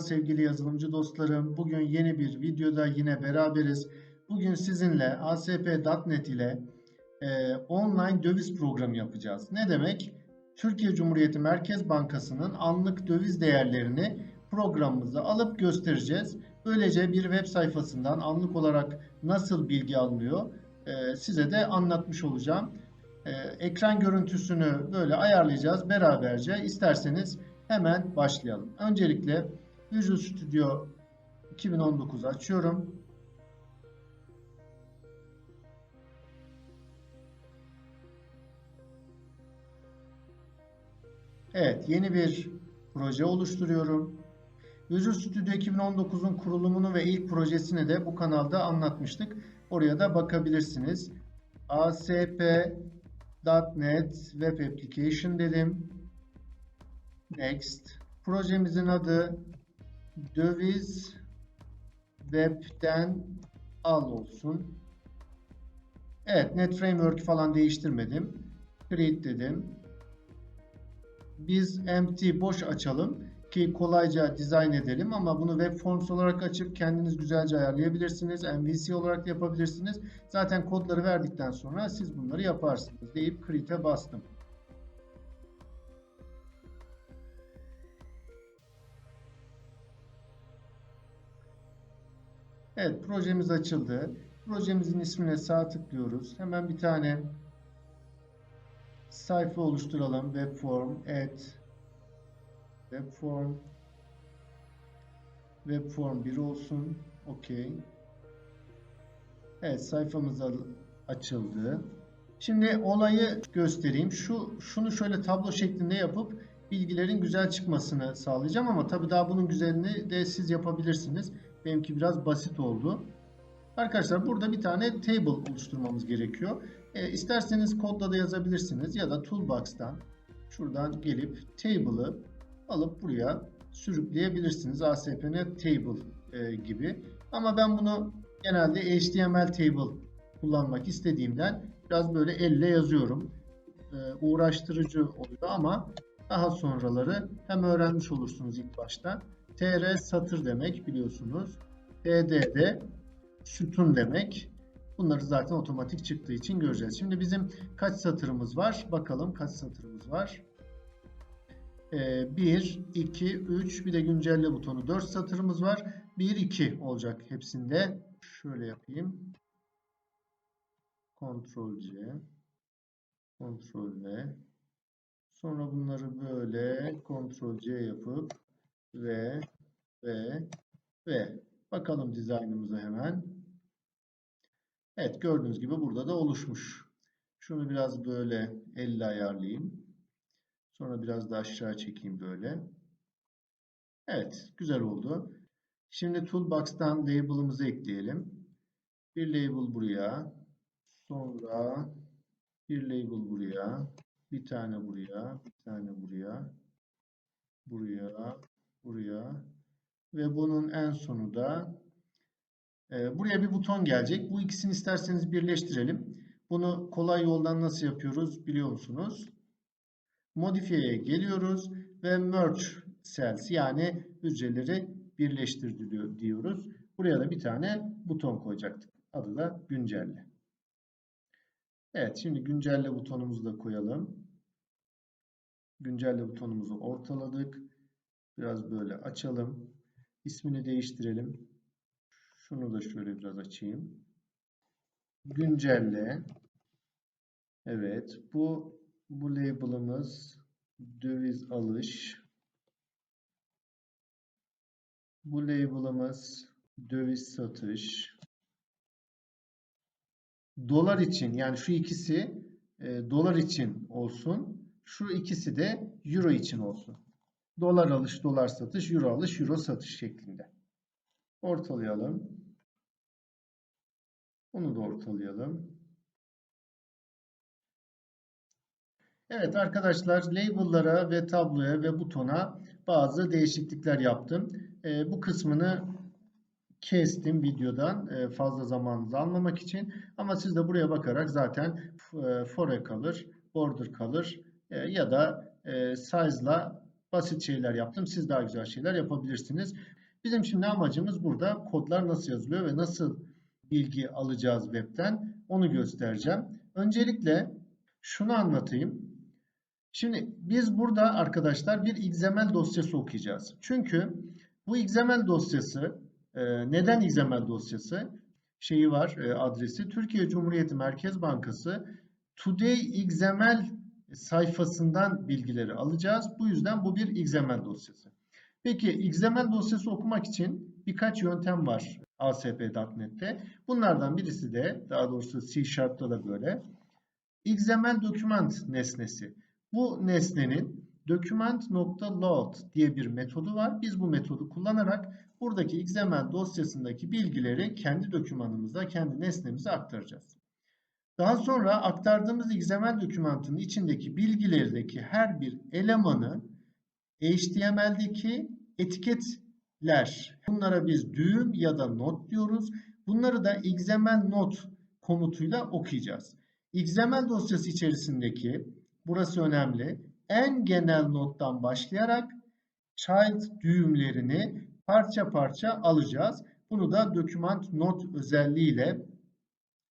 sevgili yazılımcı dostlarım. Bugün yeni bir videoda yine beraberiz. Bugün sizinle ASP.NET ile e, online döviz programı yapacağız. Ne demek? Türkiye Cumhuriyeti Merkez Bankası'nın anlık döviz değerlerini programımıza alıp göstereceğiz. Böylece bir web sayfasından anlık olarak nasıl bilgi alınıyor e, size de anlatmış olacağım. E, ekran görüntüsünü böyle ayarlayacağız beraberce. İsterseniz hemen başlayalım. Öncelikle Visual Studio 2019 açıyorum. Evet, yeni bir proje oluşturuyorum. Visual Studio 2019'un kurulumunu ve ilk projesini de bu kanalda anlatmıştık. Oraya da bakabilirsiniz. ASP.NET Web Application dedim. Next. Projemizin adı döviz web'den al olsun. Evet, Net Framework falan değiştirmedim. Create dedim. Biz empty boş açalım ki kolayca dizayn edelim ama bunu web forms olarak açıp kendiniz güzelce ayarlayabilirsiniz. MVC olarak yapabilirsiniz. Zaten kodları verdikten sonra siz bunları yaparsınız deyip create'e bastım. Evet projemiz açıldı. Projemizin ismine sağ tıklıyoruz. Hemen bir tane sayfa oluşturalım. Web form, add, web form, web form 1 olsun. OK. Evet sayfamız açıldı. Şimdi olayı göstereyim. Şu şunu şöyle tablo şeklinde yapıp bilgilerin güzel çıkmasını sağlayacağım ama tabii daha bunun güzelini de siz yapabilirsiniz. Benimki biraz basit oldu. Arkadaşlar burada bir tane table oluşturmamız gerekiyor. E, isterseniz kodla da yazabilirsiniz ya da toolbox'tan şuradan gelip table'ı alıp buraya sürükleyebilirsiniz. ASP.NET Table e, gibi. Ama ben bunu genelde HTML Table kullanmak istediğimden biraz böyle elle yazıyorum. E, uğraştırıcı oluyor ama daha sonraları hem öğrenmiş olursunuz ilk başta. TR satır demek biliyorsunuz. TD de sütun demek. Bunları zaten otomatik çıktığı için göreceğiz. Şimdi bizim kaç satırımız var? Bakalım kaç satırımız var. 1, 2, 3 bir de güncelle butonu 4 satırımız var. 1, 2 olacak hepsinde. Şöyle yapayım. Ctrl C Ctrl V Sonra bunları böyle Ctrl C yapıp ve ve ve bakalım dizaynımıza hemen. Evet gördüğünüz gibi burada da oluşmuş. Şunu biraz böyle elle ayarlayayım. Sonra biraz da aşağı çekeyim böyle. Evet güzel oldu. Şimdi Toolbox'tan label'ımızı ekleyelim. Bir label buraya. Sonra bir label buraya. Bir tane buraya. Bir tane buraya. Buraya. Buraya. Ve bunun en sonu da e, buraya bir buton gelecek. Bu ikisini isterseniz birleştirelim. Bunu kolay yoldan nasıl yapıyoruz biliyor musunuz? Modify'ye geliyoruz ve merge cells yani hücreleri birleştir diyoruz. Buraya da bir tane buton koyacaktık. Adı da güncelle. Evet şimdi güncelle butonumuzu da koyalım. Güncelle butonumuzu ortaladık. Biraz böyle açalım. İsmini değiştirelim. Şunu da şöyle biraz açayım. Güncelle. Evet. Bu bu label'ımız döviz alış. Bu label'ımız döviz satış. Dolar için yani şu ikisi e, dolar için olsun. Şu ikisi de euro için olsun. Dolar alış, dolar satış, euro alış, euro satış şeklinde. Ortalayalım. Onu da ortalayalım. Evet arkadaşlar label'lara ve tabloya ve butona bazı değişiklikler yaptım. E, bu kısmını kestim videodan e, fazla zamanınızı almamak için. Ama siz de buraya bakarak zaten e, fore kalır, border kalır e, ya da e, size'la basit şeyler yaptım. Siz daha güzel şeyler yapabilirsiniz. Bizim şimdi amacımız burada kodlar nasıl yazılıyor ve nasıl bilgi alacağız webten onu göstereceğim. Öncelikle şunu anlatayım. Şimdi biz burada arkadaşlar bir XML dosyası okuyacağız. Çünkü bu XML dosyası e, neden XML dosyası? Şeyi var e, adresi Türkiye Cumhuriyeti Merkez Bankası Today XML sayfasından bilgileri alacağız. Bu yüzden bu bir XML dosyası. Peki XML dosyası okumak için birkaç yöntem var ASP.NET'te. Bunlardan birisi de daha doğrusu C Sharp'ta da böyle. XML document nesnesi. Bu nesnenin document.load diye bir metodu var. Biz bu metodu kullanarak buradaki XML dosyasındaki bilgileri kendi dokümanımıza, kendi nesnemize aktaracağız. Daha sonra aktardığımız XML dokümantının içindeki bilgilerdeki her bir elemanı HTML'deki etiketler. Bunlara biz düğüm ya da not diyoruz. Bunları da XML not komutuyla okuyacağız. XML dosyası içerisindeki burası önemli. En genel nottan başlayarak child düğümlerini parça parça alacağız. Bunu da document not özelliğiyle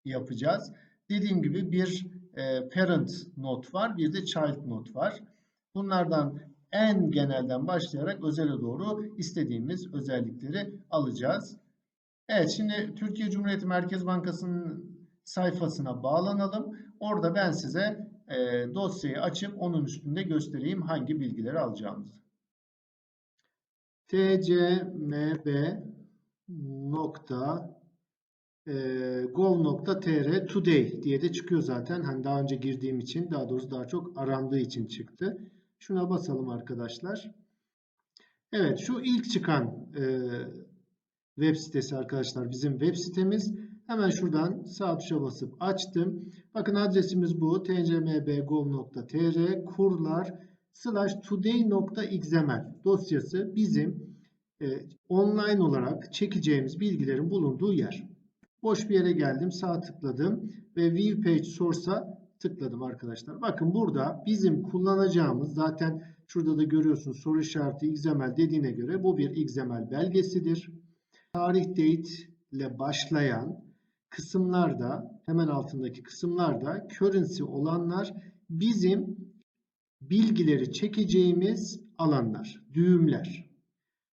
yapacağız. Dediğim gibi bir e, parent not var, bir de child not var. Bunlardan en genelden başlayarak özele doğru istediğimiz özellikleri alacağız. Evet şimdi Türkiye Cumhuriyeti Merkez Bankası'nın sayfasına bağlanalım. Orada ben size e, dosyayı açıp onun üstünde göstereyim hangi bilgileri alacağımızı. tcmb nokta e, gov.tr today diye de çıkıyor zaten. Hani daha önce girdiğim için daha doğrusu daha çok arandığı için çıktı. Şuna basalım arkadaşlar. Evet şu ilk çıkan e, web sitesi arkadaşlar bizim web sitemiz. Hemen şuradan sağ tuşa basıp açtım. Bakın adresimiz bu. tcmb.gov.tr kurlar slash today.xml dosyası bizim e, online olarak çekeceğimiz bilgilerin bulunduğu yer. Boş bir yere geldim. Sağ tıkladım ve View Page Source'a tıkladım arkadaşlar. Bakın burada bizim kullanacağımız zaten şurada da görüyorsunuz soru işareti XML dediğine göre bu bir XML belgesidir. Tarih date ile başlayan kısımlarda hemen altındaki kısımlarda currency olanlar bizim bilgileri çekeceğimiz alanlar, düğümler.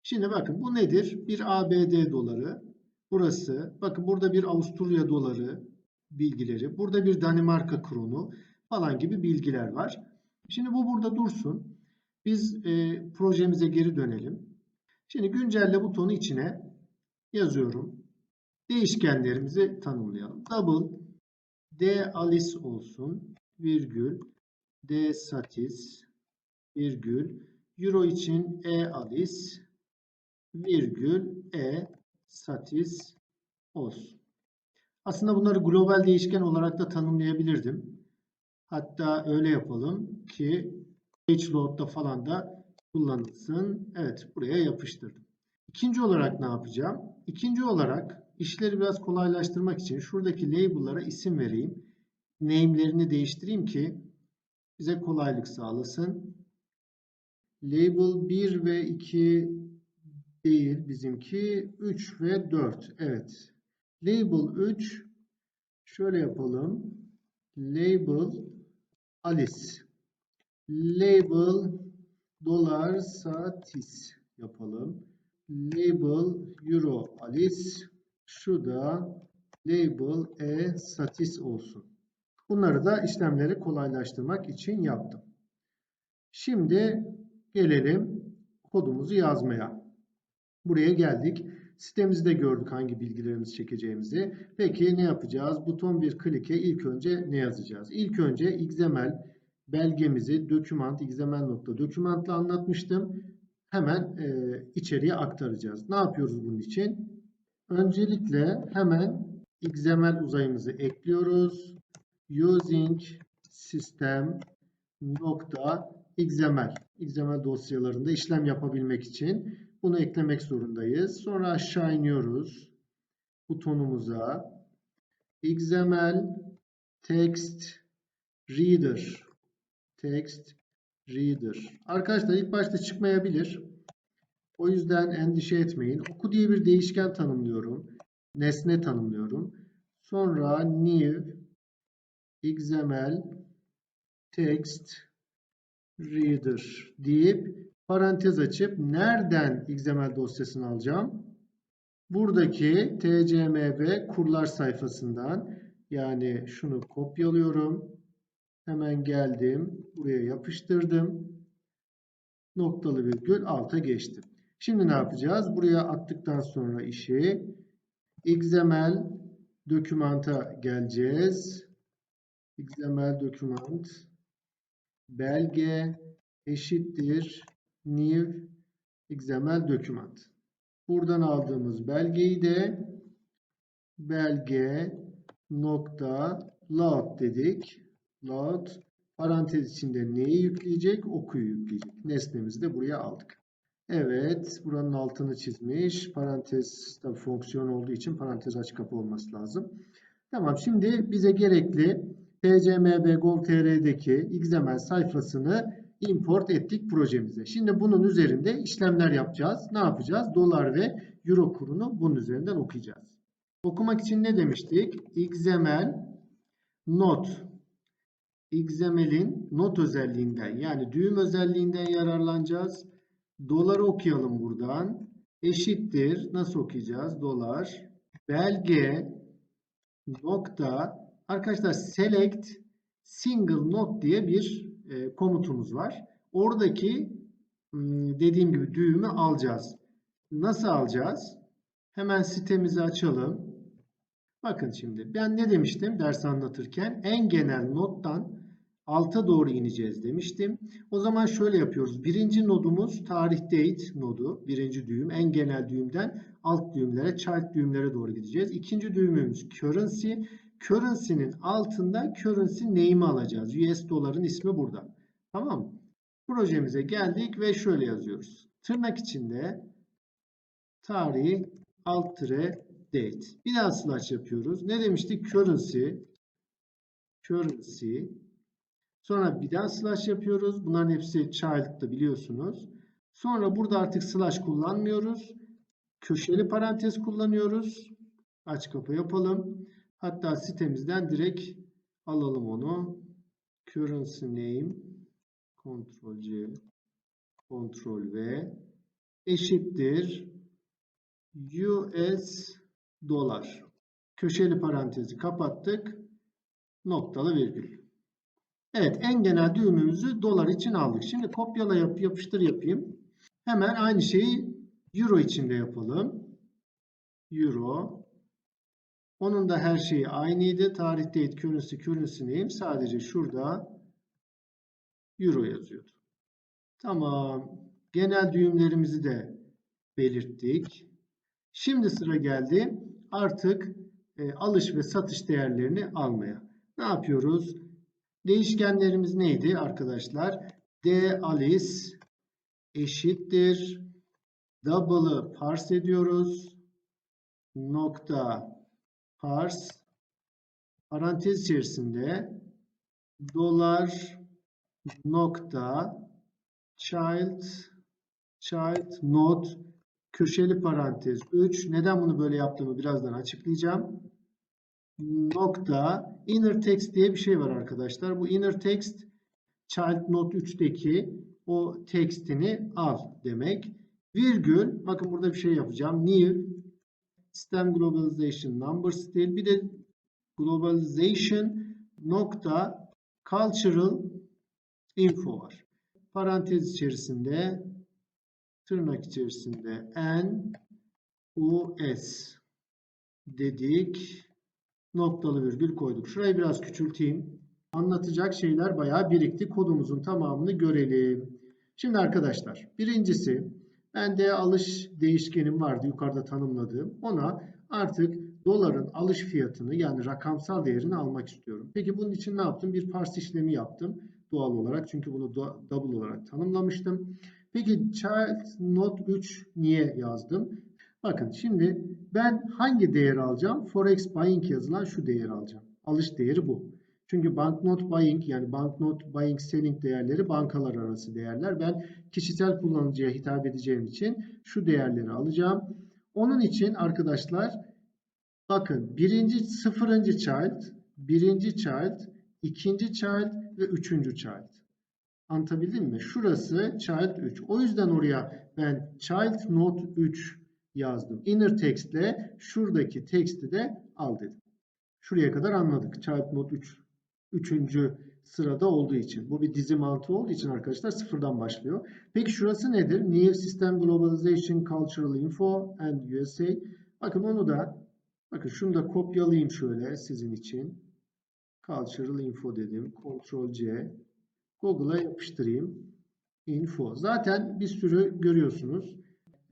Şimdi bakın bu nedir? Bir ABD doları. Burası. Bakın burada bir Avusturya doları bilgileri. Burada bir Danimarka kronu falan gibi bilgiler var. Şimdi bu burada dursun. Biz e, projemize geri dönelim. Şimdi güncelle butonu içine yazıyorum. Değişkenlerimizi tanımlayalım. Double D Alice olsun. Virgül D Satis virgül Euro için E Alice virgül E Satis olsun. Aslında bunları global değişken olarak da tanımlayabilirdim. Hatta öyle yapalım ki load'da falan da kullanılsın. Evet buraya yapıştırdım. İkinci olarak ne yapacağım? İkinci olarak işleri biraz kolaylaştırmak için şuradaki label'lara isim vereyim. Name'lerini değiştireyim ki bize kolaylık sağlasın. Label 1 ve 2 değil bizimki 3 ve 4. Evet. Label 3 şöyle yapalım. Label Alice. Label dolar satis yapalım. Label euro Alice. Şu da label e satis olsun. Bunları da işlemleri kolaylaştırmak için yaptım. Şimdi gelelim kodumuzu yazmaya. Buraya geldik. Sitemizde gördük hangi bilgilerimizi çekeceğimizi. Peki ne yapacağız? Buton bir klike ilk önce ne yazacağız? İlk önce XML belgemizi document xml nokta document'la anlatmıştım. Hemen e, içeriye aktaracağız. Ne yapıyoruz bunun için? Öncelikle hemen XML uzayımızı ekliyoruz. Using system nokta XML. XML dosyalarında işlem yapabilmek için bunu eklemek zorundayız. Sonra aşağı iniyoruz. Butonumuza XML text reader text reader. Arkadaşlar ilk başta çıkmayabilir. O yüzden endişe etmeyin. Oku diye bir değişken tanımlıyorum. Nesne tanımlıyorum. Sonra new XML text reader deyip parantez açıp nereden XML dosyasını alacağım? Buradaki TCMB kurlar sayfasından yani şunu kopyalıyorum. Hemen geldim. Buraya yapıştırdım. Noktalı virgül alta geçtim. Şimdi ne yapacağız? Buraya attıktan sonra işi XML dokümanta geleceğiz. XML dokümant belge eşittir new XML dokümant. Buradan aldığımız belgeyi de belge nokta load dedik. Load parantez içinde neyi yükleyecek? Okuyu yükleyecek. Nesnemizi de buraya aldık. Evet, buranın altını çizmiş. Parantez tabi fonksiyon olduğu için parantez açık kapı olması lazım. Tamam, şimdi bize gerekli TCMB Gov.tr'deki XML sayfasını import ettik projemize. Şimdi bunun üzerinde işlemler yapacağız. Ne yapacağız? Dolar ve euro kurunu bunun üzerinden okuyacağız. Okumak için ne demiştik? XML not. XML'in not özelliğinden yani düğüm özelliğinden yararlanacağız. Doları okuyalım buradan. Eşittir. Nasıl okuyacağız? Dolar. Belge nokta arkadaşlar select single not diye bir e, komutumuz var. Oradaki dediğim gibi düğümü alacağız. Nasıl alacağız? Hemen sitemizi açalım. Bakın şimdi ben ne demiştim ders anlatırken en genel nottan alta doğru ineceğiz demiştim. O zaman şöyle yapıyoruz. Birinci nodumuz tarih date nodu. Birinci düğüm en genel düğümden alt düğümlere, child düğümlere doğru gideceğiz. İkinci düğümümüz currency. Currency'nin altında currency name'i alacağız. US doların ismi burada. Tamam mı? Projemize geldik ve şöyle yazıyoruz. Tırnak içinde tarih alt tire date. Bir daha slash yapıyoruz. Ne demiştik? Currency currency Sonra bir daha slash yapıyoruz. Bunların hepsi child'da biliyorsunuz. Sonra burada artık slash kullanmıyoruz. Köşeli parantez kullanıyoruz. Aç kapı yapalım. Hatta sitemizden direkt alalım onu. Currency name Ctrl C Ctrl V eşittir US dolar. Köşeli parantezi kapattık. Noktalı virgül. Evet en genel düğümümüzü dolar için aldık. Şimdi kopyala yap, yapıştır yapayım. Hemen aynı şeyi euro için de yapalım. Euro. Onun da her şeyi aynıydı. Tarih date, currency, currency name. Sadece şurada euro yazıyordu. Tamam. Genel düğümlerimizi de belirttik. Şimdi sıra geldi. Artık e, alış ve satış değerlerini almaya. Ne yapıyoruz? Değişkenlerimiz neydi arkadaşlar? D alis eşittir. Double'ı parse ediyoruz. Nokta parse parantez içerisinde dolar nokta child child not köşeli parantez 3. Neden bunu böyle yaptığımı birazdan açıklayacağım nokta inner text diye bir şey var arkadaşlar. Bu inner text child note 3'teki o tekstini al demek. Virgül bakın burada bir şey yapacağım. New system globalization number still bir de globalization nokta cultural info var. Parantez içerisinde tırnak içerisinde n us dedik noktalı virgül koyduk. Şurayı biraz küçülteyim. Anlatacak şeyler bayağı birikti. Kodumuzun tamamını görelim. Şimdi arkadaşlar birincisi bende alış değişkenim vardı yukarıda tanımladığım. Ona artık doların alış fiyatını yani rakamsal değerini almak istiyorum. Peki bunun için ne yaptım? Bir parse işlemi yaptım doğal olarak. Çünkü bunu double olarak tanımlamıştım. Peki child not 3 niye yazdım? Bakın şimdi ben hangi değeri alacağım? Forex buying yazılan şu değeri alacağım. Alış değeri bu. Çünkü banknot buying yani banknot buying selling değerleri bankalar arası değerler. Ben kişisel kullanıcıya hitap edeceğim için şu değerleri alacağım. Onun için arkadaşlar bakın birinci sıfırıncı child, birinci child, ikinci child ve üçüncü child. Anlatabildim mi? Şurası child 3. O yüzden oraya ben child note 3 yazdım. Inner text ile şuradaki teksti de al dedim. Şuraya kadar anladık. Child note 3 üçüncü sırada olduğu için. Bu bir dizi mantığı olduğu için arkadaşlar sıfırdan başlıyor. Peki şurası nedir? New System Globalization Cultural Info and USA. Bakın onu da bakın şunu da kopyalayayım şöyle sizin için. Cultural Info dedim. Ctrl C. Google'a yapıştırayım. Info. Zaten bir sürü görüyorsunuz.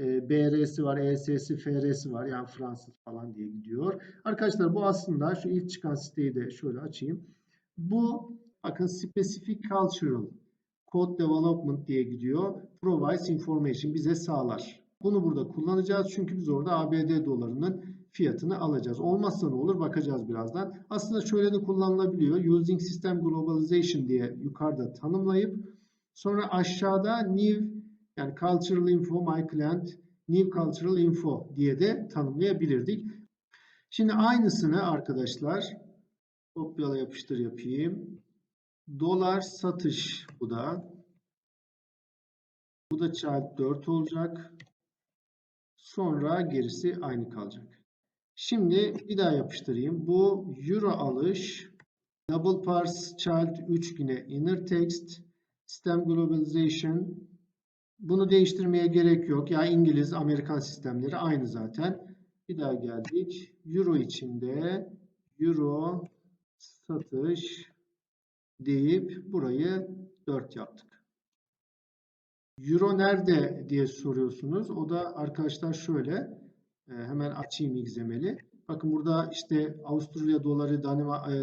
E, BR'si var, ES'si, FR'si var. Yani Fransız falan diye gidiyor. Arkadaşlar bu aslında şu ilk çıkan siteyi de şöyle açayım. Bu bakın Specific Cultural Code Development diye gidiyor. Provides information bize sağlar. Bunu burada kullanacağız çünkü biz orada ABD dolarının fiyatını alacağız. Olmazsa ne olur bakacağız birazdan. Aslında şöyle de kullanılabiliyor. Using System Globalization diye yukarıda tanımlayıp sonra aşağıda new yani Cultural Info My Client New Cultural Info diye de tanımlayabilirdik. Şimdi aynısını arkadaşlar kopyala yapıştır yapayım. Dolar satış bu da. Bu da child 4 olacak. Sonra gerisi aynı kalacak. Şimdi bir daha yapıştırayım. Bu euro alış. Double parse child 3 yine inner text. System globalization. Bunu değiştirmeye gerek yok. Ya İngiliz, Amerikan sistemleri aynı zaten. Bir daha geldik. Euro içinde euro satış deyip burayı 4 yaptık. Euro nerede diye soruyorsunuz. O da arkadaşlar şöyle e, hemen açayım XML'i. Bakın burada işte Avusturya doları,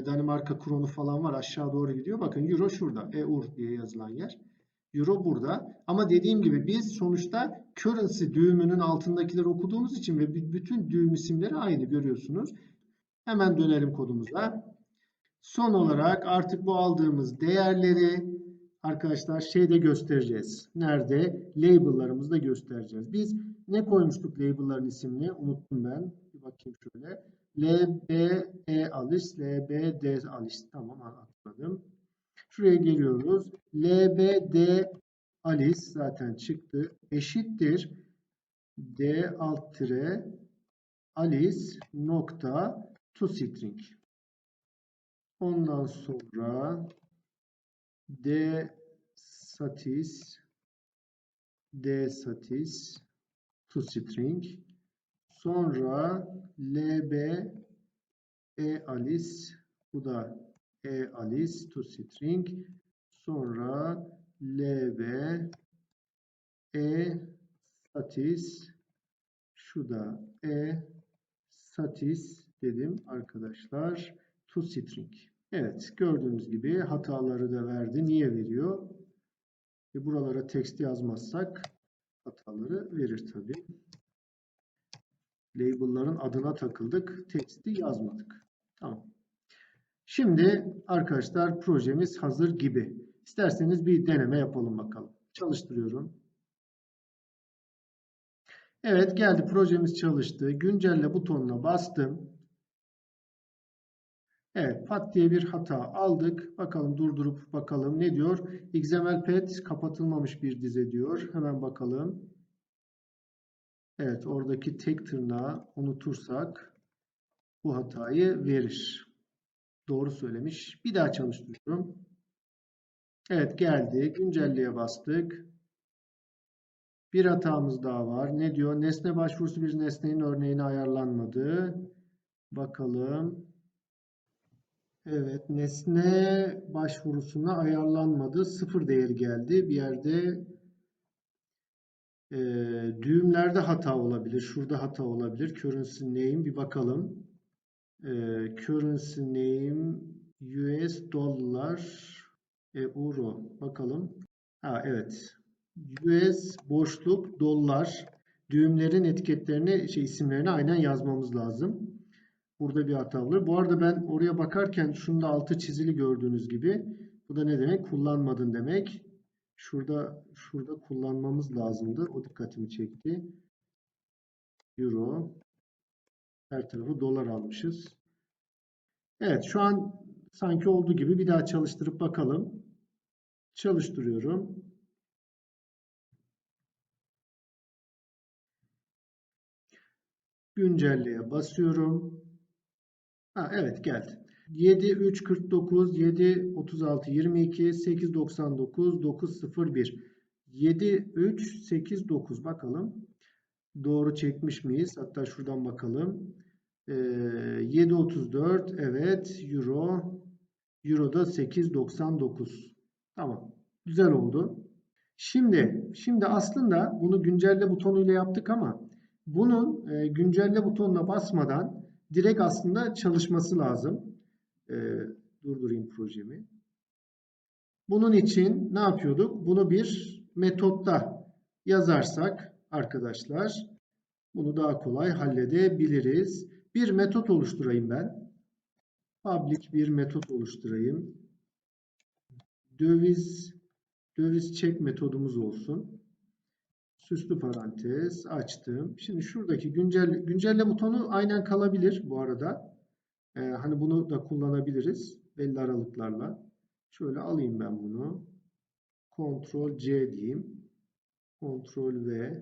Danimarka kronu falan var. Aşağı doğru gidiyor. Bakın Euro şurada. EUR diye yazılan yer. Euro burada. Ama dediğim gibi biz sonuçta currency düğümünün altındakileri okuduğumuz için ve bütün düğüm isimleri aynı görüyorsunuz. Hemen dönelim kodumuza. Son olarak artık bu aldığımız değerleri arkadaşlar şeyde göstereceğiz. Nerede? Label'larımızda göstereceğiz. Biz ne koymuştuk label'ların isimini? Unuttum ben. Bir bakayım şöyle. LBE alış, LBD alış. Tamam hatırladım. Şuraya geliyoruz. LBD Alice zaten çıktı. Eşittir D alt tire Alice nokta to string. Ondan sonra D satis D satis to string. Sonra LB E Alice bu da E Alice to string. Sonra LB E satis şu da E satis dedim arkadaşlar to string. Evet gördüğünüz gibi hataları da verdi. Niye veriyor? E buralara text yazmazsak hataları verir tabi. Label'ların adına takıldık. Text'i yazmadık. Tamam. Şimdi arkadaşlar projemiz hazır gibi. İsterseniz bir deneme yapalım bakalım. Çalıştırıyorum. Evet geldi projemiz çalıştı. Güncelle butonuna bastım. Evet pat diye bir hata aldık. Bakalım durdurup bakalım ne diyor? XML pet kapatılmamış bir dize diyor. Hemen bakalım. Evet oradaki tek tırnağı unutursak bu hatayı verir. Doğru söylemiş. Bir daha çalıştırıyorum. Evet geldi. Güncelleye bastık. Bir hatamız daha var. Ne diyor? Nesne başvurusu bir nesnenin örneğine ayarlanmadı. Bakalım. Evet, nesne başvurusuna ayarlanmadı. Sıfır değeri geldi. Bir yerde e, düğümlerde hata olabilir. Şurada hata olabilir. Currency name bir bakalım. E, currency name US dolar e, euro. Bakalım. Ha evet. US boşluk dolar düğümlerin etiketlerini şey isimlerini aynen yazmamız lazım. Burada bir hata oluyor. Bu arada ben oraya bakarken şunda altı çizili gördüğünüz gibi. Bu da ne demek? Kullanmadın demek. Şurada şurada kullanmamız lazımdı. O dikkatimi çekti. Euro. Her tarafı dolar almışız. Evet şu an sanki olduğu gibi bir daha çalıştırıp bakalım. Çalıştırıyorum. Güncelleye basıyorum. Ha, evet geldi. 7 3 49 7 36 22 8 99 9 0 1 7 3 8 9 bakalım. Doğru çekmiş miyiz? Hatta şuradan bakalım. Ee, 7 34 evet euro euro da 8.99 tamam güzel oldu. Şimdi şimdi aslında bunu güncelle butonuyla yaptık ama bunun e, güncelle butonuna basmadan direkt aslında çalışması lazım. E, durdurayım projemi. Bunun için ne yapıyorduk? Bunu bir metotta yazarsak arkadaşlar bunu daha kolay halledebiliriz. Bir metot oluşturayım ben. Public bir metot oluşturayım. Döviz döviz çek metodumuz olsun. Süslü parantez açtım. Şimdi şuradaki güncel güncelle butonu aynen kalabilir bu arada. Ee, hani bunu da kullanabiliriz belli aralıklarla. Şöyle alayım ben bunu. Ctrl C diyeyim. Ctrl V.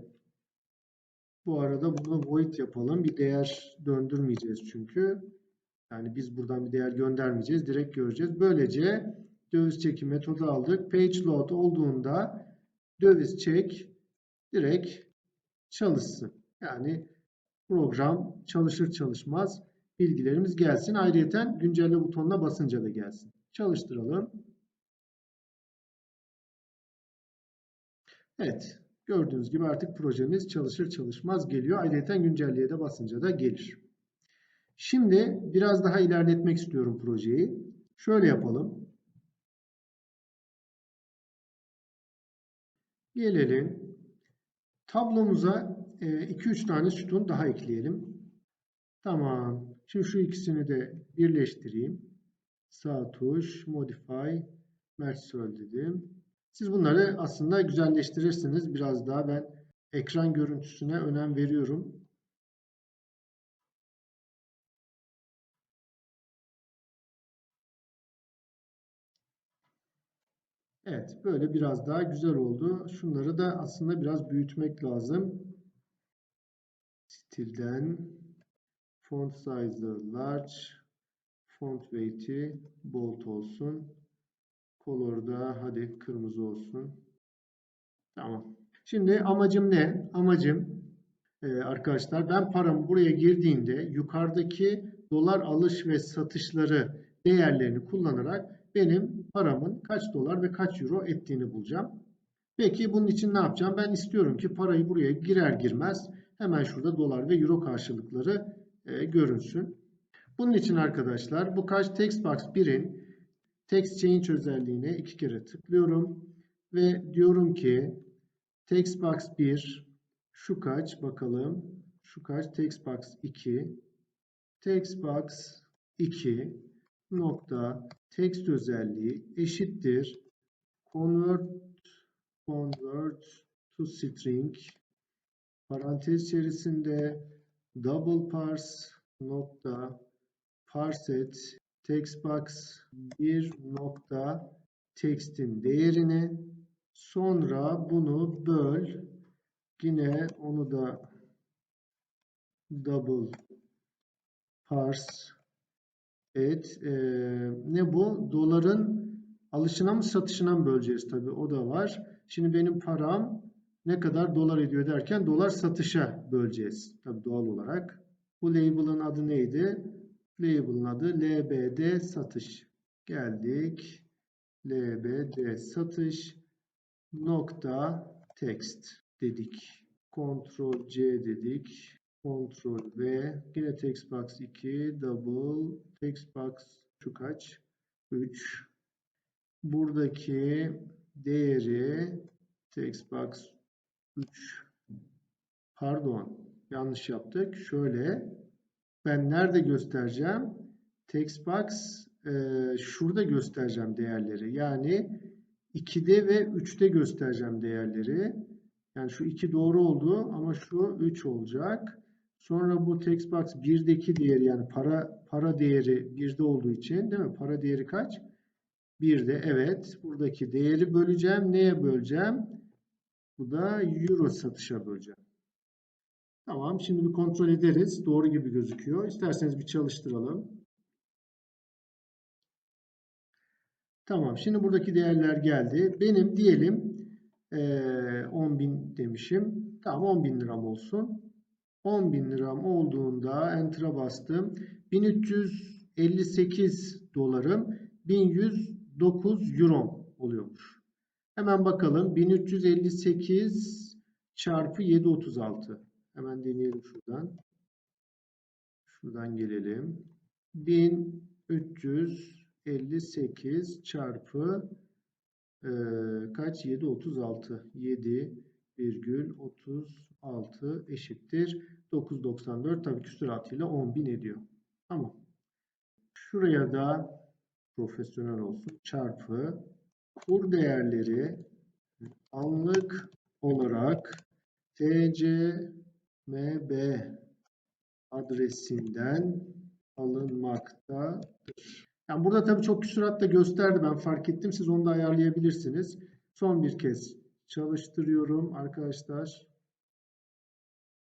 Bu arada bunu void yapalım. Bir değer döndürmeyeceğiz çünkü. Yani biz buradan bir değer göndermeyeceğiz. Direkt göreceğiz. Böylece döviz çeki metodu aldık. Page load olduğunda döviz çek direkt çalışsın. Yani program çalışır çalışmaz bilgilerimiz gelsin. Ayrıca güncelle butonuna basınca da gelsin. Çalıştıralım. Evet. Gördüğünüz gibi artık projemiz çalışır çalışmaz geliyor. Ayrıca güncelleye de basınca da gelir. Şimdi biraz daha ilerletmek istiyorum projeyi. Şöyle yapalım. Gelelim. Tablomuza 2-3 tane sütun daha ekleyelim. Tamam. Şimdi şu ikisini de birleştireyim. Sağ tuş, modify, merge cell dedim. Siz bunları aslında güzelleştirirsiniz. Biraz daha ben ekran görüntüsüne önem veriyorum. Evet, böyle biraz daha güzel oldu. Şunları da aslında biraz büyütmek lazım. Stilden font size'ı large, font weight'i bold olsun. Color da hadi kırmızı olsun. Tamam. Şimdi amacım ne? Amacım e, arkadaşlar ben paramı buraya girdiğinde yukarıdaki dolar alış ve satışları değerlerini kullanarak benim paramın kaç dolar ve kaç euro ettiğini bulacağım. Peki bunun için ne yapacağım? Ben istiyorum ki parayı buraya girer girmez hemen şurada dolar ve euro karşılıkları e, görünsün. Bunun için arkadaşlar bu kaç text box 1'in text change özelliğine iki kere tıklıyorum ve diyorum ki text box 1 şu kaç bakalım şu kaç text box 2 text box 2 nokta text özelliği eşittir convert convert to string. Parantez içerisinde double parse nokta parset textbox bir nokta text'in değerini. Sonra bunu böl. Yine onu da double parse et e, ne bu doların alışına mı satışına mı böleceğiz tabi o da var şimdi benim param ne kadar dolar ediyor derken dolar satışa böleceğiz tabi doğal olarak bu label'ın adı neydi Label'ın adı LBD satış. Geldik. LBD satış nokta text dedik. Ctrl C dedik. Ctrl V. Yine text box 2. Double. Text box şu kaç? 3. Buradaki değeri text box 3. Pardon. Yanlış yaptık. Şöyle ben nerede göstereceğim? Textbox e, şurada göstereceğim değerleri. Yani 2'de ve 3'te göstereceğim değerleri. Yani şu 2 doğru oldu ama şu 3 olacak. Sonra bu textbox 1'deki değeri yani para para değeri 1'de olduğu için değil mi? Para değeri kaç? 1'de evet. Buradaki değeri böleceğim. Neye böleceğim? Bu da euro satışa böleceğim. Tamam. Şimdi bir kontrol ederiz. Doğru gibi gözüküyor. İsterseniz bir çalıştıralım. Tamam. Şimdi buradaki değerler geldi. Benim diyelim eee 10.000 demişim. Tamam 10.000 liram olsun. 10.000 liram olduğunda Enter'a bastım. 1358 dolarım 1109 euro oluyormuş. Hemen bakalım. 1358 çarpı 736. Hemen deneyelim şuradan. Şuradan gelelim. 1358 çarpı e, kaç? 736. 7,36 eşittir. 994 tabii küsuratıyla 10.000 ediyor. Tamam. Şuraya da profesyonel olsun. Çarpı kur değerleri anlık olarak TCMB adresinden alınmaktadır. Yani burada tabii çok da gösterdi. Ben fark ettim. Siz onu da ayarlayabilirsiniz. Son bir kez çalıştırıyorum arkadaşlar.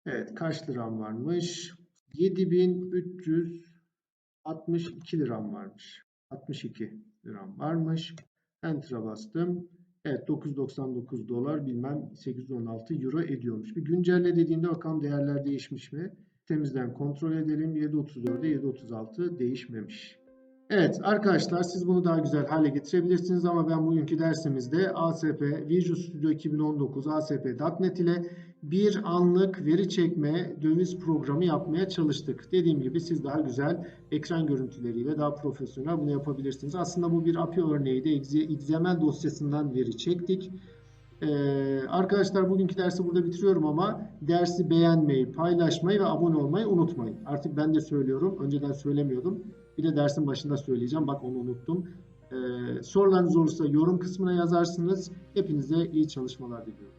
Evet kaç liram varmış? 7362 liram varmış. 62 liram varmış. Enter'a bastım. Evet 999 dolar bilmem 816 euro ediyormuş. Bir güncelle dediğimde bakalım değerler değişmiş mi? Temizden kontrol edelim. 7.34'e 7.36 değişmemiş. Evet arkadaşlar siz bunu daha güzel hale getirebilirsiniz ama ben bugünkü dersimizde ASP Visual Studio 2019 ASP.NET ile bir anlık veri çekme döviz programı yapmaya çalıştık. Dediğim gibi siz daha güzel ekran görüntüleriyle daha profesyonel bunu yapabilirsiniz. Aslında bu bir API örneğiydi. XML dosyasından veri çektik. Ee, arkadaşlar bugünkü dersi burada bitiriyorum ama dersi beğenmeyi, paylaşmayı ve abone olmayı unutmayın. Artık ben de söylüyorum. Önceden söylemiyordum. Bir de dersin başında söyleyeceğim. Bak onu unuttum. Ee, sorularınız olursa yorum kısmına yazarsınız. Hepinize iyi çalışmalar diliyorum.